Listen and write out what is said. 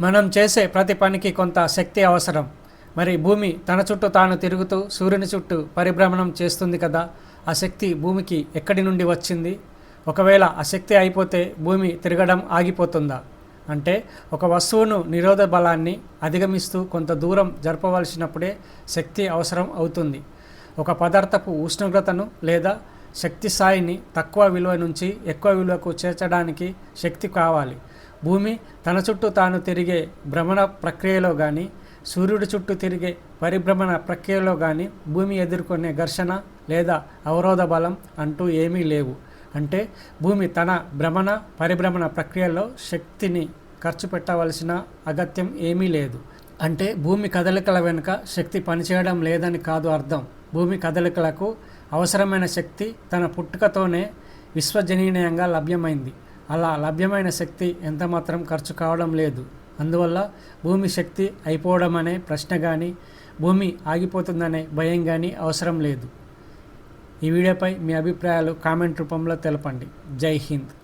మనం చేసే ప్రతి పనికి కొంత శక్తి అవసరం. మరి భూమి తన చుట్టూ తాను తిరుగుతూ సూర్యుని చుట్టూ పరిభ్రమణం చేస్తుంది కదా ఆ శక్తి భూమికి ఎక్కడి నుండి వచ్చింది? ఒకవేళ ఆ శక్తి అయిపోతే భూమి తిరగడం ఆగిపోతుందా? అంటే ఒక వస్తువును నిరోధ బలాన్ని అధిగమిస్తూ కొంత దూరం జరపవలసినప్పుడే శక్తి అవసరం అవుతుంది. ఒక పదార్థపు ఉష్ణోగ్రతను లేదా శక్తి స్థాయిని తక్కువ విలువ నుంచి ఎక్కువ విలువకు చేర్చడానికి శక్తి కావాలి. భూమి తన చుట్టూ తాను తిరిగే భ్రమణ ప్రక్రియలో కానీ సూర్యుడి చుట్టూ తిరిగే పరిభ్రమణ ప్రక్రియలో కానీ భూమి ఎదుర్కొనే ఘర్షణ లేదా అవరోధ బలం అంటూ ఏమీ లేవు. అంటే భూమి తన భ్రమణ పరిభ్రమణ ప్రక్రియలో శక్తిని ఖర్చు పెట్టవలసిన అగత్యం ఏమీ లేదు. అంటే భూమి కదలికల వెనుక శక్తి పనిచేయడం లేదని కాదు అర్థం. భూమి కదలికలకు అవసరమైన శక్తి తన పుట్టుకతోనే విశ్వజనీయంగా లభ్యమైంది. అలా లభ్యమైన శక్తి ఎంతమాత్రం ఖర్చు కావడం లేదు. అందువల్ల భూమి శక్తి అయిపోవడం అనే ప్రశ్న కానీ భూమి ఆగిపోతుందనే భయం కానీ అవసరం లేదు. ఈ వీడియోపై మీ అభిప్రాయాలు కామెంట్ రూపంలో తెలపండి. జై హింద్.